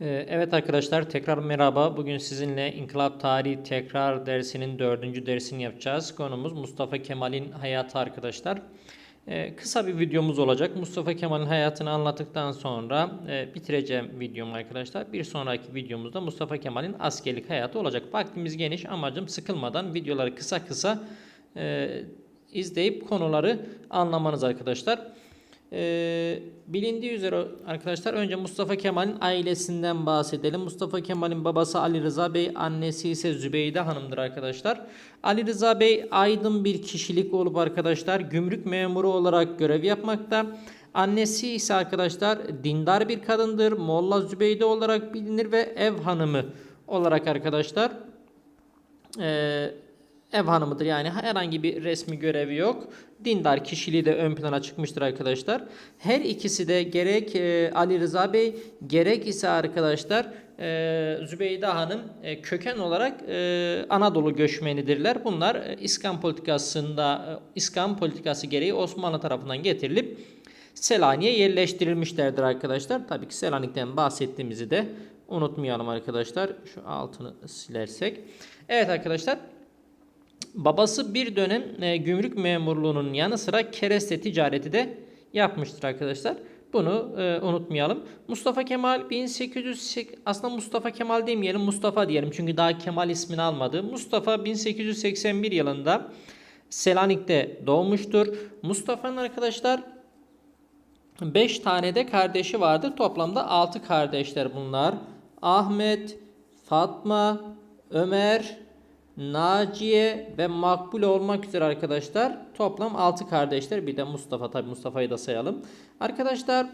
Ee, Evet arkadaşlar tekrar merhaba. Bugün sizinle İnkılap Tarihi tekrar dersinin dördüncü dersini yapacağız. Konumuz Mustafa Kemal'in hayatı arkadaşlar. Ee, Kısa bir videomuz olacak. Mustafa Kemal'in hayatını anlattıktan sonra e, bitireceğim videomu arkadaşlar. Bir sonraki videomuzda Mustafa Kemal'in askerlik hayatı olacak. Vaktimiz geniş amacım sıkılmadan videoları kısa kısa e, izleyip konuları anlamanız arkadaşlar. Ee, bilindiği üzere arkadaşlar önce Mustafa Kemal'in ailesinden bahsedelim. Mustafa Kemal'in babası Ali Rıza Bey, annesi ise Zübeyde Hanım'dır arkadaşlar. Ali Rıza Bey aydın bir kişilik olup arkadaşlar gümrük memuru olarak görev yapmakta. Annesi ise arkadaşlar dindar bir kadındır. Molla Zübeyde olarak bilinir ve ev hanımı olarak arkadaşlar eee, ev hanımıdır. Yani herhangi bir resmi görevi yok. Dindar kişiliği de ön plana çıkmıştır arkadaşlar. Her ikisi de gerek e, Ali Rıza Bey gerek ise arkadaşlar e, Zübeyde Hanım e, köken olarak e, Anadolu göçmenidirler. Bunlar İskan politikasında İskan politikası gereği Osmanlı tarafından getirilip Selanik'e yerleştirilmişlerdir arkadaşlar. Tabii ki Selanik'ten bahsettiğimizi de unutmayalım arkadaşlar. Şu altını silersek. Evet arkadaşlar. Babası bir dönem e, gümrük memurluğunun yanı sıra kereste ticareti de yapmıştır arkadaşlar. Bunu e, unutmayalım. Mustafa Kemal 1808 aslında Mustafa Kemal demeyelim Mustafa diyelim çünkü daha Kemal ismini almadı. Mustafa 1881 yılında Selanik'te doğmuştur. Mustafa'nın arkadaşlar 5 tane de kardeşi vardır. Toplamda 6 kardeşler bunlar. Ahmet, Fatma, Ömer, Naciye ve Makbule olmak üzere arkadaşlar. Toplam 6 kardeşler. Bir de Mustafa tabi Mustafa'yı da sayalım. Arkadaşlar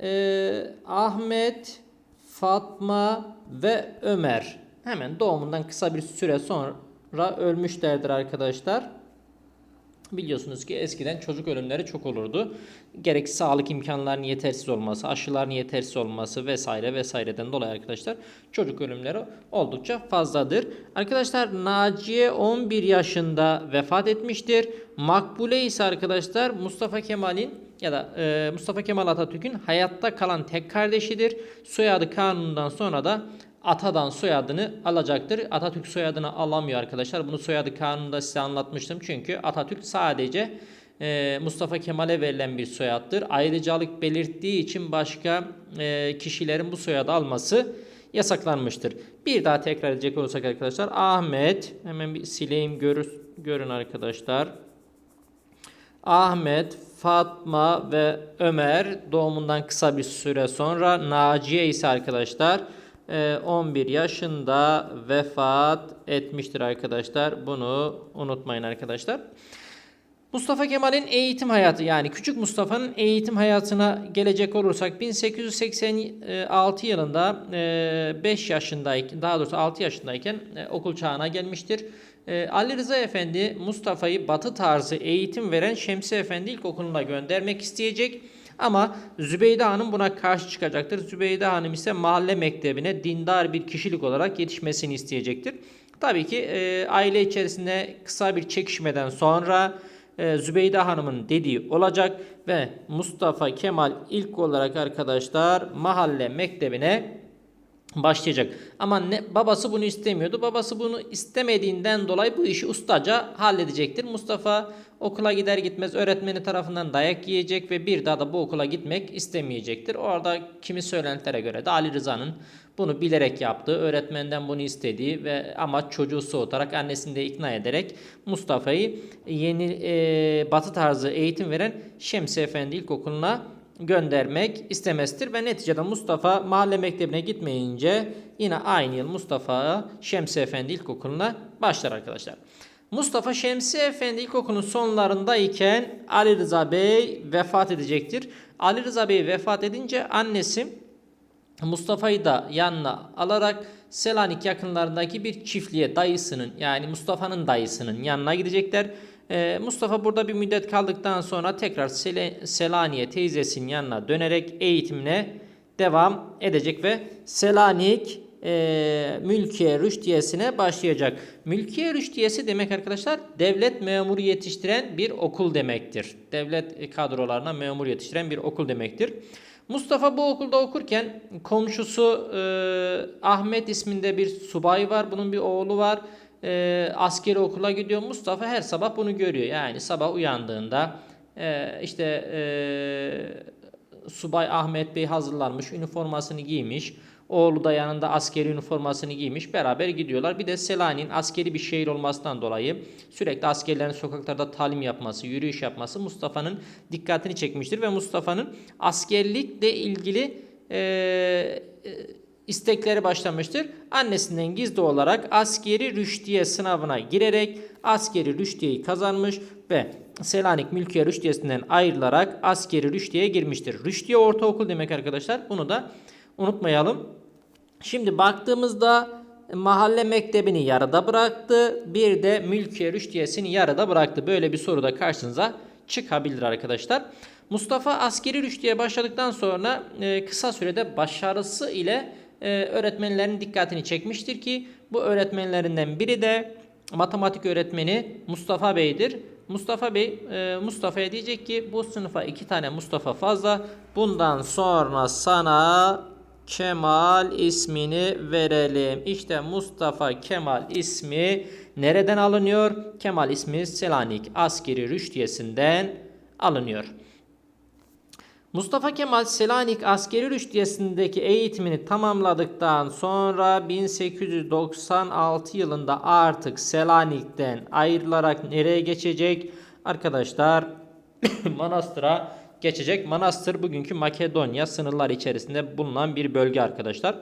eee, Ahmet, Fatma ve Ömer hemen doğumundan kısa bir süre sonra ölmüşlerdir arkadaşlar. Biliyorsunuz ki eskiden çocuk ölümleri çok olurdu. Gerek sağlık imkanlarının yetersiz olması, aşıların yetersiz olması vesaire vesaireden dolayı arkadaşlar çocuk ölümleri oldukça fazladır. Arkadaşlar Naciye 11 yaşında vefat etmiştir. Makbule ise arkadaşlar Mustafa Kemal'in ya da e, Mustafa Kemal Atatürk'ün hayatta kalan tek kardeşidir. Soyadı kanunundan sonra da atadan soyadını alacaktır. Atatürk soyadını alamıyor arkadaşlar. Bunu soyadı kanununda size anlatmıştım. Çünkü Atatürk sadece e, Mustafa Kemal'e verilen bir soyattır. Ayrıcalık belirttiği için başka e, kişilerin bu soyadı alması yasaklanmıştır. Bir daha tekrar edecek olursak arkadaşlar Ahmet hemen bir sileyim görür, görün arkadaşlar. Ahmet, Fatma ve Ömer doğumundan kısa bir süre sonra Naciye ise arkadaşlar 11 yaşında vefat etmiştir arkadaşlar. Bunu unutmayın arkadaşlar. Mustafa Kemal'in eğitim hayatı yani küçük Mustafa'nın eğitim hayatına gelecek olursak 1886 yılında 5 yaşındayken daha doğrusu 6 yaşındayken e, okul çağına gelmiştir. E, Ali Rıza Efendi Mustafa'yı batı tarzı eğitim veren Şemsi Efendi İlkokulu'na göndermek isteyecek. Ama Zübeyde Hanım buna karşı çıkacaktır. Zübeyde Hanım ise mahalle mektebine dindar bir kişilik olarak yetişmesini isteyecektir. Tabii ki e, aile içerisinde kısa bir çekişmeden sonra e, Zübeyde Hanım'ın dediği olacak ve Mustafa Kemal ilk olarak arkadaşlar mahalle mektebine başlayacak. Ama ne, babası bunu istemiyordu. Babası bunu istemediğinden dolayı bu işi ustaca halledecektir. Mustafa okula gider gitmez öğretmeni tarafından dayak yiyecek ve bir daha da bu okula gitmek istemeyecektir. Orada kimi söylentilere göre de Ali Rıza'nın bunu bilerek yaptığı, öğretmenden bunu istediği ve ama çocuğu soğutarak annesini de ikna ederek Mustafa'yı yeni e, batı tarzı eğitim veren Şemsi Efendi İlkokulu'na göndermek istemesidir ve neticede Mustafa mahalle mektebine gitmeyince yine aynı yıl Mustafa Şemsi Efendi İlkokulu'na başlar arkadaşlar. Mustafa Şemsi Efendi İlkokulu'nun sonlarındayken Ali Rıza Bey vefat edecektir. Ali Rıza Bey vefat edince annesi Mustafa'yı da yanına alarak Selanik yakınlarındaki bir çiftliğe dayısının yani Mustafa'nın dayısının yanına gidecekler. Ee, Mustafa burada bir müddet kaldıktan sonra tekrar Sel Selanik'e teyzesinin yanına dönerek eğitimine devam edecek ve Selanik e, mülkiye rüştiyesine başlayacak. Mülkiye rüştiyesi demek arkadaşlar devlet memuru yetiştiren bir okul demektir. Devlet kadrolarına memur yetiştiren bir okul demektir. Mustafa bu okulda okurken komşusu e, Ahmet isminde bir subay var. Bunun bir oğlu var. E, askeri okula gidiyor. Mustafa her sabah bunu görüyor. Yani sabah uyandığında e, işte e, Subay Ahmet Bey hazırlanmış, üniformasını giymiş. Oğlu da yanında askeri üniformasını giymiş. Beraber gidiyorlar. Bir de Selanik'in askeri bir şehir olmasından dolayı sürekli askerlerin sokaklarda talim yapması, yürüyüş yapması Mustafa'nın dikkatini çekmiştir. Ve Mustafa'nın askerlikle ilgili e, e, istekleri başlamıştır. Annesinden gizli olarak askeri rüştiye sınavına girerek askeri rüştiyeyi kazanmış ve Selanik Mülkiye Rüştiyesi'nden ayrılarak askeri rüştiyeye girmiştir. Rüştiye ortaokul demek arkadaşlar. Bunu da unutmayalım. Şimdi baktığımızda mahalle mektebini yarıda bıraktı. Bir de mülkiye rüştiyesini yarıda bıraktı. Böyle bir soru da karşınıza çıkabilir arkadaşlar. Mustafa askeri rüştiye başladıktan sonra e, kısa sürede başarısı ile öğretmenlerin dikkatini çekmiştir ki bu öğretmenlerinden biri de matematik öğretmeni Mustafa Bey'dir. Mustafa Bey e, Mustafa'ya diyecek ki bu sınıfa iki tane Mustafa fazla. Bundan sonra sana Kemal ismini verelim. İşte Mustafa Kemal ismi nereden alınıyor? Kemal ismi Selanik askeri rüştiyesinden alınıyor. Mustafa Kemal Selanik askeri rüştiyesindeki eğitimini tamamladıktan sonra 1896 yılında artık Selanik'ten ayrılarak nereye geçecek? Arkadaşlar Manastır'a geçecek. Manastır bugünkü Makedonya sınırları içerisinde bulunan bir bölge arkadaşlar.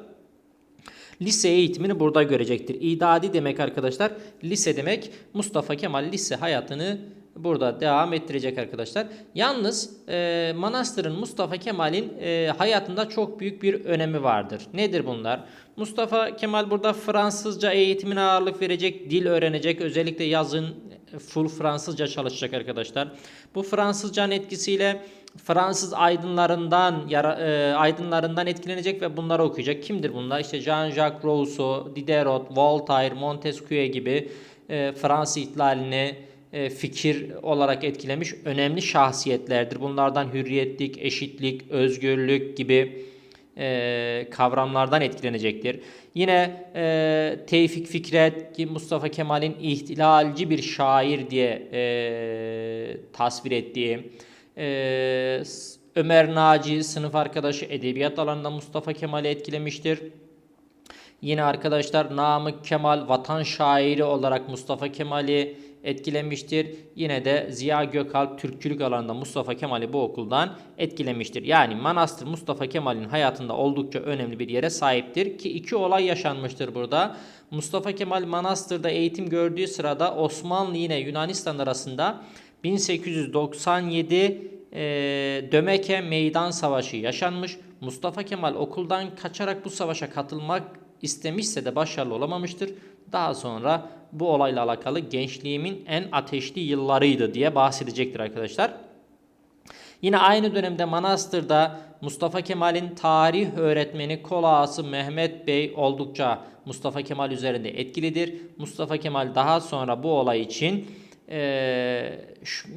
Lise eğitimini burada görecektir. İdadi demek arkadaşlar. Lise demek. Mustafa Kemal lise hayatını burada devam ettirecek arkadaşlar. Yalnız e, Manastır'ın Mustafa Kemal'in e, hayatında çok büyük bir önemi vardır. Nedir bunlar? Mustafa Kemal burada Fransızca eğitimine ağırlık verecek, dil öğrenecek. Özellikle yazın full Fransızca çalışacak arkadaşlar. Bu Fransızcanın etkisiyle Fransız aydınlarından yara, e, aydınlarından etkilenecek ve bunları okuyacak. Kimdir bunlar? İşte Jean-Jacques Rousseau, Diderot, Voltaire, Montesquieu gibi e, Fransız ihtilalini fikir olarak etkilemiş önemli şahsiyetlerdir. Bunlardan hürriyetlik, eşitlik, özgürlük gibi e, kavramlardan etkilenecektir. Yine e, Tevfik Fikret ki Mustafa Kemal'in ihtilalci bir şair diye e, tasvir ettiği e, Ömer Naci sınıf arkadaşı edebiyat alanında Mustafa Kemal'i etkilemiştir. Yine arkadaşlar Namık Kemal vatan şairi olarak Mustafa Kemal'i etkilemiştir. Yine de Ziya Gökalp Türkçülük alanında Mustafa Kemal'i bu okuldan etkilemiştir. Yani Manastır Mustafa Kemal'in hayatında oldukça önemli bir yere sahiptir ki iki olay yaşanmıştır burada. Mustafa Kemal Manastır'da eğitim gördüğü sırada Osmanlı yine Yunanistan arasında 1897 e, Dömeke Meydan Savaşı yaşanmış. Mustafa Kemal okuldan kaçarak bu savaşa katılmak istemişse de başarılı olamamıştır. Daha sonra bu olayla alakalı gençliğimin en ateşli yıllarıydı diye bahsedecektir arkadaşlar. Yine aynı dönemde Manastır'da Mustafa Kemal'in tarih öğretmeni Kolağası Mehmet Bey oldukça Mustafa Kemal üzerinde etkilidir. Mustafa Kemal daha sonra bu olay için e,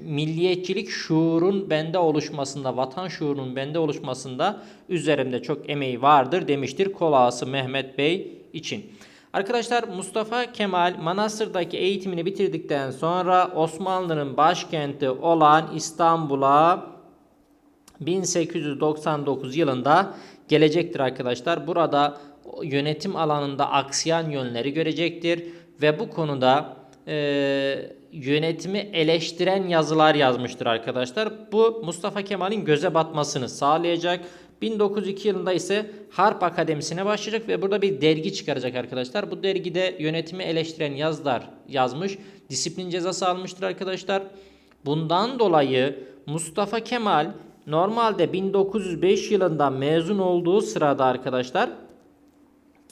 milliyetçilik şuurun bende oluşmasında, vatan şuurunun bende oluşmasında üzerimde çok emeği vardır demiştir Kolağası Mehmet Bey için. Arkadaşlar Mustafa Kemal Manastır'daki eğitimini bitirdikten sonra Osmanlı'nın başkenti olan İstanbul'a 1899 yılında gelecektir arkadaşlar. Burada yönetim alanında aksiyan yönleri görecektir ve bu konuda e, yönetimi eleştiren yazılar yazmıştır arkadaşlar. Bu Mustafa Kemal'in göze batmasını sağlayacak. 1902 yılında ise Harp Akademisi'ne başlayacak ve burada bir dergi çıkaracak arkadaşlar. Bu dergide yönetimi eleştiren yazılar yazmış. Disiplin cezası almıştır arkadaşlar. Bundan dolayı Mustafa Kemal normalde 1905 yılında mezun olduğu sırada arkadaşlar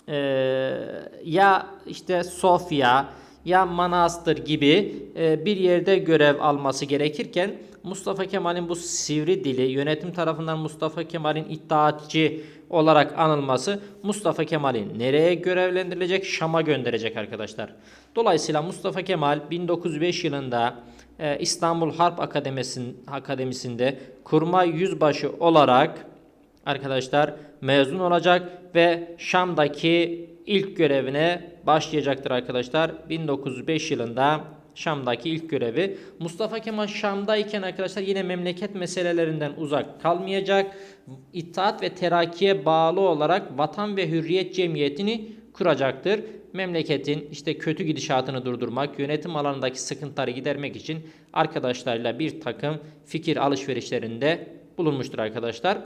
ee, ya işte Sofya ya Manastır gibi e, bir yerde görev alması gerekirken Mustafa Kemal'in bu sivri dili yönetim tarafından Mustafa Kemal'in iddiatçı olarak anılması Mustafa Kemal'i nereye görevlendirilecek? Şam'a gönderecek arkadaşlar. Dolayısıyla Mustafa Kemal 1905 yılında e, İstanbul Harp Akademisi'nde kurmay yüzbaşı olarak arkadaşlar mezun olacak ve Şam'daki ilk görevine başlayacaktır arkadaşlar. 1905 yılında Şam'daki ilk görevi. Mustafa Kemal Şam'dayken arkadaşlar yine memleket meselelerinden uzak kalmayacak. İttihat ve Terakki'ye bağlı olarak Vatan ve Hürriyet Cemiyeti'ni kuracaktır. Memleketin işte kötü gidişatını durdurmak, yönetim alanındaki sıkıntıları gidermek için arkadaşlarıyla bir takım fikir alışverişlerinde bulunmuştur arkadaşlar.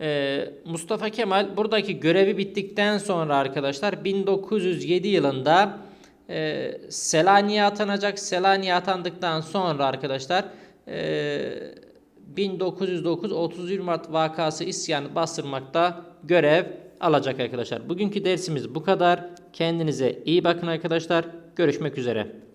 Ee, Mustafa Kemal buradaki görevi bittikten sonra arkadaşlar 1907 yılında e, Selanik'e atanacak. Selanik'e atandıktan sonra arkadaşlar e, 1909 31 Mart vakası isyanı bastırmakta görev alacak arkadaşlar. Bugünkü dersimiz bu kadar. Kendinize iyi bakın arkadaşlar. Görüşmek üzere.